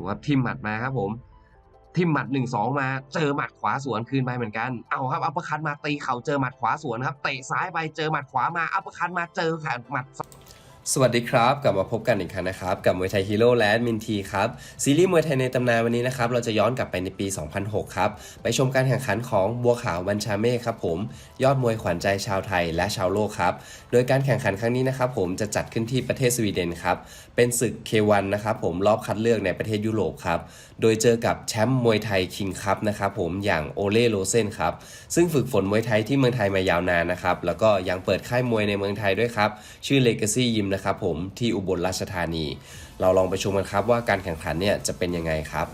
ดูครับทิมหมัดมาครับผมทิมหมัดหนึ่งสองมาเจอหมัดขวาสวนคืนไปเหมือนกันเอาครับอัปเปอร์คัตมาตีเข่าเจอหมัดขวาสวนครับเตะซ้ายไปเจอหมัดขวามาอัปเปอร์คัตมาเจอขาหมัด สวัสดีครับ กลับมาพบกันอีกครั้งนะครับ กับมวยไทยฮีโร่และมินทีครับ ซีรีส์มวยไทยในตำนานวันนี้นะครับ เราจะย้อนกลับไปในปี 2006 ครับ ไปชมการแข่งขันของบัวขาวบัญชาเมฆครับผม ยอดมวยขวัญใจชาวไทยและชาวโลกครับ โดยการแข่งขันครั้งนี้นะครับผมจะจัดขึ้นที่ประเทศสวีเดนครับ เป็นศึก K1 นะครับผมรอบคัดเลือกในประเทศยุโรปครับโดยเจอกับแชมป์มวยไทยคิงคัพนะครับผมอย่างโอเล่โรเซนครับซึ่งฝึกฝนมวยไทยที่เมืองไทยมายาวนานนะครับแล้วก็ยังเปิดค่ายมวยในเมืองไทยด้วยครับชื่อ Legacy Gym นะครับผมที่อุบลราชธานี เราลองไปชมกันครับว่าการแข่งขันเนี่ยจะเป็นยังไงครับ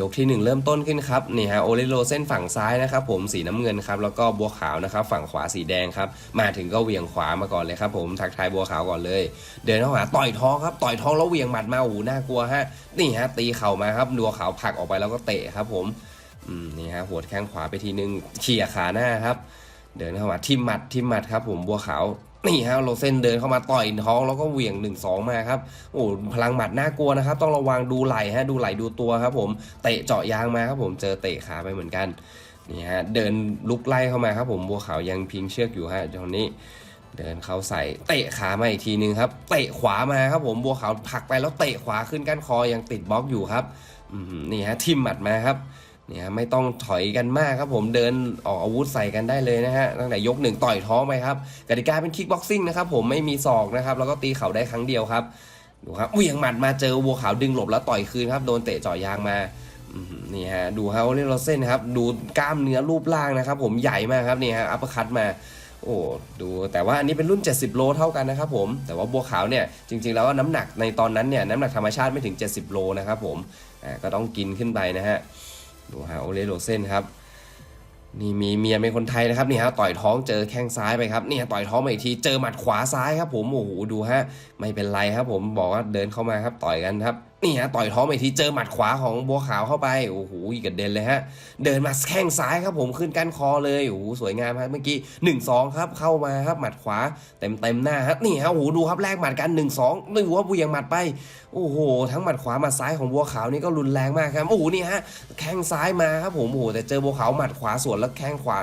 ยกที่ 1 เริ่มต้นขึ้นครับนี่ฮะโอเลโรเส้นฝั่งซ้ายนะครับผมสีน้ำเงินครับแล้วก็บัวขาวนะครับฝั่งขวาสีแดงครับมาถึงก็เวียงขวามาก่อนเลยครับผมทักทายบัวขาวก่อนเลย เดินเข้าหาต่อยท้องครับต่อยท้องแล้วเวียงหมัดมาโอ้โหน่ากลัวฮะนี่ฮะตีเข่ามาครับบัวขาวผลักออกไปแล้วก็เตะครับผมนี่ฮะหัวดแข้งขวาไปทีนึงเขี่ยขาหน้าครับ เดินเข้ามาทิมหมัดทิมหมัดครับผมบัวขาวนี่ฮะโรเซนเดินเข้ามาต่อยท้องแล้วก็เหวี่ยง1นสองมาครับโอ้พลังหมัดน่ากลัวนะครับ ต้องระวังดูไหล่ฮะดูไหล่ดูตัวครับ ผมเตะเจาะยางมาครับผมเจอเตะขาไปเหมือนกันนี่ฮะเดินลุกไล่เข้ามาครับ ผมบัวขาวยังพิงเชือกอยู่ฮะตอนนี้ เดินเข้าใส่เตะขามาอีกทีนึงครับเตะขวามาครับ ผมบัวขาวผลักไปแล้วเตะขวาขึ้นก้านคอยังติดบล็อกอยู่ครับนี่ฮะทิมหมัดมาครับ เนี่ยไม่ต้องถอยกันมากครับผมเดินออกอาวุธใส่กันได้เลยนะฮะตั้งแต่ยกหนึ่งต่อยท้องไปครับกติกาเป็นคิกบ็อกซิ่งนะครับผมไม่มีศอกนะครับแล้วก็ตีเข่าได้ครั้งเดียวครับดูครับเหวี่ยงหมัดมาเจอวัวขาวดึงหลบแล้วต่อยคืนครับโดนเตะจ่อยางมานี่ฮะดูฮะเรโรเซนครับดูกล้ามเนื้อรูปร่างนะครับ ผมใหญ่มากครับนี่ฮะอัปคัตมาโอ้ดูแต่ว่าอันนี้เป็นรุ่น 70 โลเท่ากันนะครับผมแต่ว่าบัวขาวเนี่ยจริงๆแล้วว่าน้ำหนักในตอนนั้นเนี่ยน้ำหนักธรรมชาติไม่ถึง 70 โลนะครับผมอ่าก็ต้องกินขึ้นไปนะฮะ ดูฮะโอเลโรเซนครับนี่มีเมียเป็นคนไทยนะครับนี่ฮะต่อยท้องเจอแข้งซ้ายไปครับนี่ต่อยท้องมาอีกทีเจอหมัดขวาซ้ายครับผมโอ้โหดูฮะไม่เป็นไรครับผมบอกว่าเดินเข้ามาครับต่อยกันครับ นี่ฮะต่อยท้องมาอีกทีเจอหมัดขวาของบัวขาวเข้าไปโอ้โหกระเด็นเลยฮะ เดินมาแข้งซ้ายครับผมขึ้นก้านคอเลยโอ้โหสวยงามครับเมื่อกี้1นสองครับเข้ามาครับหมัดขวาเต็มเต็มหน้าฮะนี่ฮะโอ้โหดูครับแลกหมัดกัน1นสองไม่รู้ว่าเวียงหมัดไปโอ้โหทั้งหมัดขวาหมัดซ้ายของบัวขาวนี่ก็รุนแรงมากครับโอ้โหนี่ฮะแข้งซ้ายมาครับผมโอ้โหแต่เจอบัวขาวหมัดขวาสวนแล้วแข้งขวา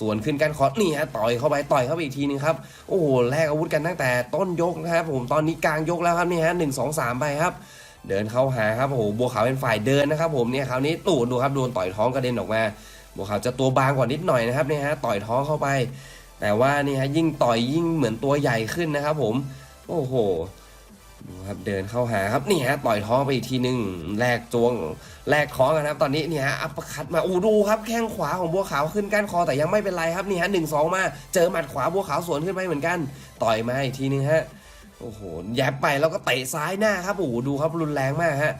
สวนขึ้นกันคอนี่ฮะต่อยเข้าไปต่อยเข้าไปอีกทีนึงครับโอ้โหแลกอาวุธกันตั้งแต่ต้นยกนะครับผมตอนนี้กลางยกแล้วครับนี่ฮะหนึ่งสองสามไปครับ เดินเข้าหาครับโอ้โหบัวขาวเป็นฝ่ายเดินนะครับ ผมเนี่ยคราวนี้ตู่ดูครับโดนต่อยท้องกระเด็นออกมาบัวขาวจะตัวบางกว่านิดหน่อยนะครับเนี่ยฮะต่อยท้องเข้าไป แต่ว่านี่ฮะยิ่งต่อยยิ่งเหมือนตัวใหญ่ขึ้นนะครับ ผมโอ้โหดูครับเดินเข้าหาครับนี่ฮะต่อยท้องไปอีกทีหนึ่งแลกจวงแลกท้องกันะครับ ตอนนี้นี่ฮะอัปคัดมาอู้ดูครับแข้งขวาของบัวขาวขึ้นก้านคอแต่ยังไม่เป็นไรครับนี่ฮะหนึ่งสองมาเจอหมัดขวาบัวขาวสวนขึ้นไปเหมือนกัน ต่อยมาอีกทีนึงฮะ โอ้โหแยบไปแล้วก็เตะซ้ายหน้าครับโอ้โหดูครับรุนแรงมากฮะ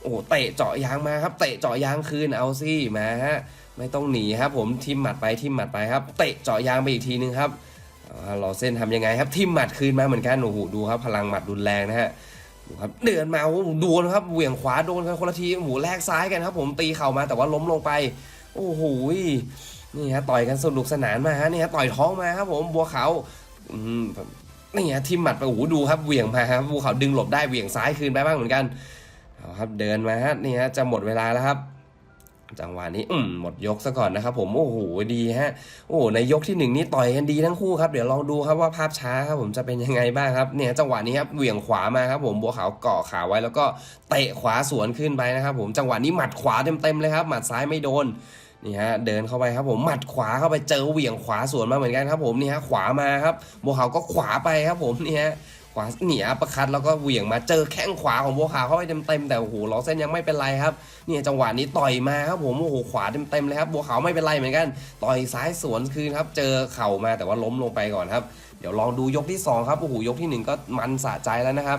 โอ้โหเตะเจาะยางมาครับ เตะเจาะยางคืนเอาสิมาฮะไม่ต้องหนีครับ ผมทิมหมัดไปทิมหมัดไปครับ เตะเจาะยางไปอีกทีนึงครับเอารอเส้นทำยังไงครับทิมหมัดคืนมาเหมือนกันโอ้โหดูครับ พลังหมัดรุนแรงนะฮะดูครับเดินมาโอ้โหโดนครับเหวี่ยงขวาโดนกันคนละทีโอ้โหแลกซ้ายกันครับ ผมตีเข่ามาแต่ว่าล้มลงไป โอ้โหนี่ฮะต่อยกันสนุกสนานมาฮะนี่ฮะต่อยท้องมาครับ ผมบัวขาว นี่ฮะทิมหมัดไปโอ้โหดูครับเหวี่ยงมาครับบัวขาวดึงหลบได้เหวี่ยงซ้ายคืนไปบ้างเหมือนกันเอาครับเดินมาฮะนี่ฮะจะหมดเวลาแล้วครับจังหวะนี้อืมหมดยกซะก่อนนะครับผมโอ้โหดีฮะ โอ้ในยกที่หนึ่งนี่ต่อยกันดีทั้งคู่ครับเดี๋ยวลองดูครับว่าภาพช้าครับผมจะเป็นยังไงบ้างครับเนี่ยจังหวะนี้ครับเหวี่ยงขวามาครับผมบัวขาวเกาะขาไว้แล้วก็เตะขวาสวนขึ้นไปนะครับผมจังหวะนี้หมัดขวาเต็มๆเลยครับหมัดซ้ายไม่โดน นี่ฮะเดินเข้าไปครับผมหมัดขวาเข้าไปเจอเหวี่ยงขวาสวนมาเหมือนกันครับผมนี่ฮะขวามาครับบัวขาวก็ขวาไปครับผมนี่ฮะขวาเหนียประคัดแล้วก็เหวี่ยงมาเจอแข้งขวาของบัวขาวเข้าไปเต็มๆแต่โอ้โหล้อเส้นยังไม่เป็นไรครับเนี่ยจังหวะนี้ต่อยมาครับผมโอ้โหขวาเต็มๆเลยครับบัวขาวไม่เป็นไรเหมือนกัน ต่อยซ้ายสวนคืนครับเจอเข่ามาแต่ว่าล้มลงไปก่อนครับเดี๋ยวลองดูยกที่สองครับโอ้โหยกที่หนึ่งก็มันสะใจแล้วนะครับ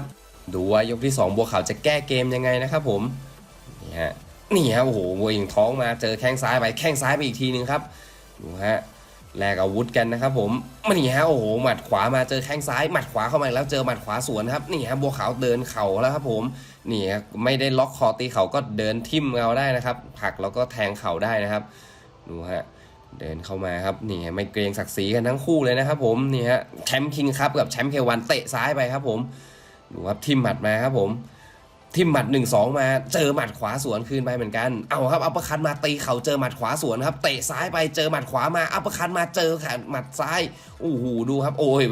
ดูว่ายกที่สองบัวขาวจะแก้เกมยังไงนะครับผมนี่ฮะ นี่ฮะโอ้โหบัวยิงท้องมาเจอแข้งซ้ายไปแข้งซ้ายไปอีกทีนึงครับดูฮะแลกอาวุธกันนะครับผมมันนี่ฮะโอ้โหหมัดขวามาเจอแข้งซ้ายหมัดขวาเข้ามาแล้วเจอหมัดขวาสวนครับนี่ฮะบัวขาวเดินเข่าแล้วครับผมนี่ครับไม่ได้ล็อกคอตีเขาก็เดินทิ่มเอาได้นะครับผักแล้วก็แทงเข่าได้นะครับดูฮะเดินเข้ามาครับนี่ฮะไม่เกรงศักดิ์ศรีกันทั้งคู่เลยนะครับผมนี่ฮะแชมป์คิงครับกับแชมป์เควันเตะซ้ายไปครับผมดูครับทิมหมัดมาครับผม ทิมหมัดหนึ่งสองมาเจอหมัดขวาสวนคืนไปเหมือนกัน เอาครับอัปเปอร์คัตมาตีเข่าเจอหมัดขวาสวนครับเตะซ้ายไปเจอหมัดขวามาอัปเปอร์คัตมาเจอขาหมัดซ้ายโอ้โหดูครับโอ้ย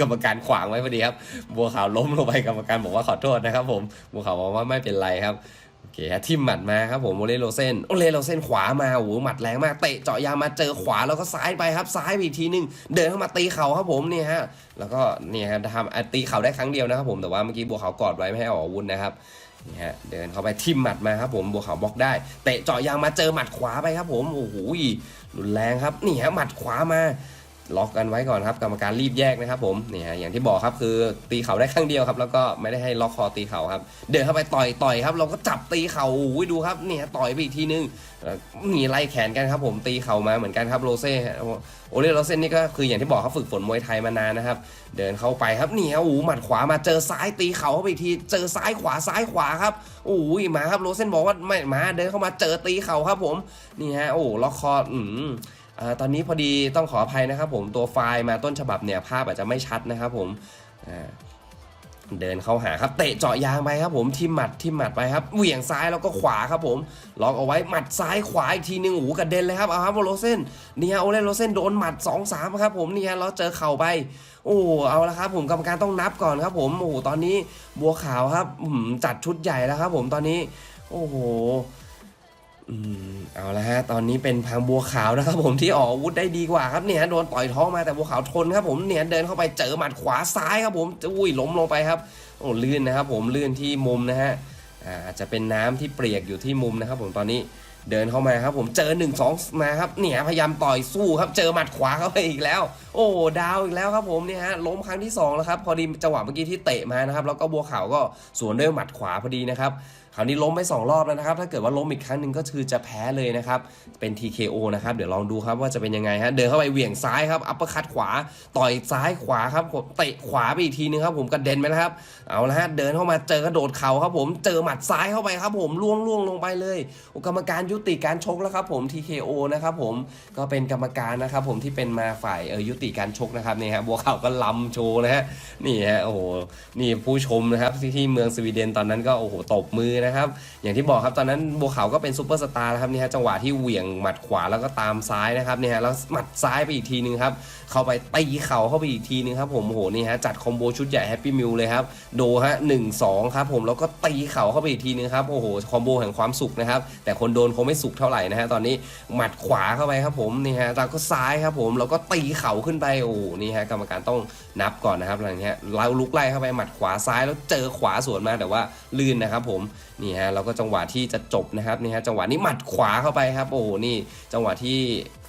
กรรมการขวางไว้พอดีครับบัวขาวล้มลงไปกรรมการบอกว่าขอโทษนะครับ ผมบัวขาวบอกว่าไม่เป็นไรครับ โอเคฮะทิมหมัดมาครับผมโอเลโรเซนโอเลโรเซนขวามาโอ้โหหมัดแรงมากเตะเจาะยางมาเจอขวาแล้วก็ซ้ายไปครับซ้ายไปอีกทีนึง เดินเข้ามาตีเข่าครับผมเนี่ยฮะแล้วก็เนี่ยฮะทำตีเข่าได้ครั้งเดียวนะครับผมแต่ว่าเมื่อกี้บัวขาวกอดไว้ไม่ให้ออกอาวุธนะครับนี่ฮะเดินเข้าไปทิมหมัดมาครับผมบัวขาวบล็อกได้เตะเจาะยางมาเจอหมัดขวาไปครับผมโอ้โหรุนแรงครับนี่ฮะหมัดขวามา ล็อกกันไว้ก่อนครับกรรมการรีบแยกนะครับผมนี่ฮะอย่างที่บอกครับคือตีเข่าได้ครั้งเดียวครับ แล้วก็ไม่ได้ให้ล็อกคอตีเข่าครับ เดินเข้าไปต่อยต่อยครับ เราก็จับตีเข่าโอ้ยดูครับเนี่ยต่อยไปอีกทีนึงมีไล่แขนกันครับผมตีเข่ามาเหมือนกันครับโรเซ่โอเล่โรเซ่นี่ก็คืออย่างที่บอกครับฝึกฝนมวยไทยมานานนะครับ เดินเข้าไปครับนี่ฮะโอ้หมัดขวามาเจอซ้ายตีเข่าเข้าไปอีกทีเจอซ้ายขวาซ้ายขวาครับโอ้ยมาครับโรเซ่นบอกว่าไม่มาเดินเข้ามาเจอตีเข่าครับผมนี่ฮะโอ้ล็อกคออืม ตอนนี้พอดีต้องขออภัยนะครับผมตัวไฟล์มาต้นฉบับเนี่ยภาพอาจจะไม่ชัดนะครับผมเดินเข้าหาครับเตะเจาะยางไปครับผมทิมหมัดทิมหมัดไปครับเหวี่ยงซ้ายแล้วก็ขวาครับผมล็อกเอาไว้หมัดซ้ายขวาอีกทีนึงโอ้โหกระเด็นเลยครับเอาครับโรเซนเนี่ยโอเลนโรเซนโดนหมัด2อสามครับผมเนี่ยแล้วเจอเข่าไป โอ้เอาละครับผมกรรมการต้องนับก่อนครับผมโอ้โหตอนนี้บัวขาวครับจัดชุดใหญ่แล้วครับผมตอนนี้ โอ้โห อืมเอาละฮะตอนนี้เป็นพังบัวขาวนะครับ ผมที่ออกอาวุธได้ดีกว่าครับเนี่ยโดนต่อยท้องมาแต่บัวขาวทนครับผมเนี่ยเดินเข้าไปเจอหมัดขวาซ้ายครับผมอุ้ยล้มลงไปครับโอ้ลื่นนะครับ ผมลื่นที่มุมนะฮะอาจจะเป็นน้ำที่เปียกอยู่ที่มุมนะครับ ผมตอนนี้เดินเข้ามาครับ ผมเจอ1นสองมาครับเนี่ยพยายามต่อยสู้ครับเจอหมัดขวาเข้าไปอีกแล้ว โอ้ดาวอีกแล้วครับผมเนี่ยฮะล้มครั้งที่สองแล้วครับพอดีจังหวะเมื่อกี้ที่เตะมานะครับแล้วก็บัวขาวก็สวนด้วยหมัดขวาพอดีนะครับ คราวนี้ล้มไป2รอบแล้วนะครับ ถ้าเกิดว่าล้มอีกครั้งหนึ่งก็คือจะแพ้เลยนะครับ เป็น TKO นะครับ เดี๋ยวลองดูครับว่าจะเป็นยังไงฮะ เดินเข้าไปเหวี่ยงซ้ายครับอัปเปอร์คัตขวา ต่อยซ้ายขวาครับผมเตะขวาไปอีกทีนึงครับผมกระเด็นไปแล้วครับ เอาละฮะ เดินเข้ามาเจอกระโดดเข่าครับผม เจอหมัดซ้ายเข้าไปครับ ผมล่วงล่วงลงไปเลยกรรมการยุติการชกแล้วครับผม TKO นะครับผม ก็เป็นกรรมการนะครับผมที่เป็นมาฝ่ายเออยุติการชกนะครับนี่ฮะบัวขาวก็ลำโชว์นะฮะ นี่ฮะ โอ้โห นี่ผู้ชมนะครับที่ที่เมืองสวีเดนตอนนั้นก็โอ้โหตบมือนะครับ อย่างที่บอกครับตอนนั้นบัวขาวก็เป็นซูเปอร์สตาร์นะครับนี่ฮะจังหวะที่เหวี่ยงหมัดขวาแล้วก็ตามซ้ายนะครับนี่ฮะแล้วหมัดซ้ายไปอีกทีนึงครับเข้าไปตีเข่าเข้าไปอีกทีนึงครับผมโหนี่ฮะจัดคอมโบชุดใหญ่แฮปปี้มิลเลยครับโดฮะหนึ่งสองครับผมแล้วก็ตีเข่าเข้าไปอีกทีนึงครับโอ้โหคอมโบแห่งความสุขนะครับแต่คนโดนคงไม่สุขเท่าไหร่นะฮะตอนนี้หมัดขวาเข้าไปครับผมนี่ฮะแล้วก็ซ้ายครับผมแล้วก็ตีเข่าขึ้นไปโอ้โหนี่ฮะกรรมการต้องนับก่อนนะครับหลังนี้เราลุกไล่เข้าไปหมัดขวาซ้ายแล้วเจอขวาสวนมาแต่ว่าลื่นนะครับผม นี่ฮะเราก็จังหวะที่จะจบนะครับนี่ฮะจังหวะนี้หมัดขวาเข้าไปครับ โอ้โหนี่จังหวะที่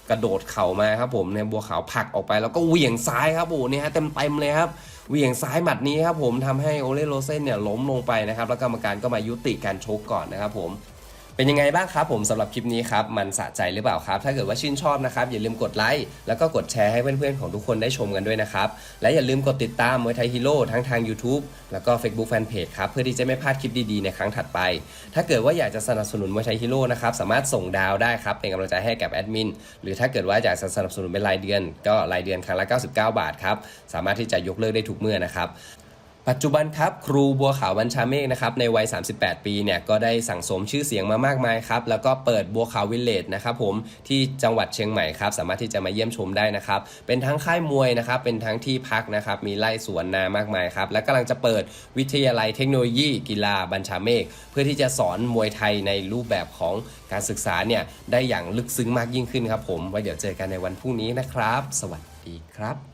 กระโดดเข่ามาครับผมเนี่ยบัวขาวผลักออกไปแล้วก็เหวี่ยงซ้ายครับโอ้โหนี่ฮะเต็มเต็มเลยครับเหวี่ยงซ้ายหมัดนี้ครับผมทำให้โอเลโรเซนเนี่ยล้มลงไปนะครับแล้วกรรมการก็มายุติการชกก่อนนะครับผม เป็นยังไงบ้างครับผมสำหรับคลิปนี้ครับ มันสะใจหรือเปล่าครับ ถ้าเกิดว่าชื่นชอบนะครับ อย่าลืมกดไลค์แล้วก็กดแชร์ให้เพื่อนๆของทุกคนได้ชมกันด้วยนะครับ และอย่าลืมกดติดตามมวยไทยฮีโร่ทั้งทาง YouTube แล้วก็ Facebook Fanpage ครับ เพื่อที่จะไม่พลาดคลิปดีๆในครั้งถัดไป ถ้าเกิดว่าอยากจะสนับสนุนมวยไทยฮีโร่นะครับสามารถส่งดาวได้ครับเป็นกำลังใจให้กับแอดมินหรือถ้าเกิดว่าอยากจะสนับสนุนเป็นรายเดือน ก็รายเดือนครั้งละ 99 บาทครับสามารถที่จะยกเลิกได้ทุกเมื่อนะครับ ปัจจุบันครับครูบัวขาวบัญชาเมฆนะครับในวัย 38 ปีเนี่ยก็ได้สั่งสมชื่อเสียงมามากมายครับแล้วก็เปิดบัวขาววิลเลจนะครับผมที่จังหวัดเชียงใหม่ครับสามารถที่จะมาเยี่ยมชมได้นะครับเป็นทั้งค่ายมวยนะครับเป็นทั้งที่พักนะครับมีไร่สวนนามากมายครับและกำลังจะเปิดวิทยาลัยเทคโนโลยี กีฬาบัญชาเมฆเพื่อที่จะสอนมวยไทยในรูปแบบของการศึกษาเนี่ยได้อย่างลึกซึ้งมากยิ่งขึ้นครับผมไว้เดี๋ยวเจอกันในวันพรุ่งนี้นะครับ สวัสดีครับ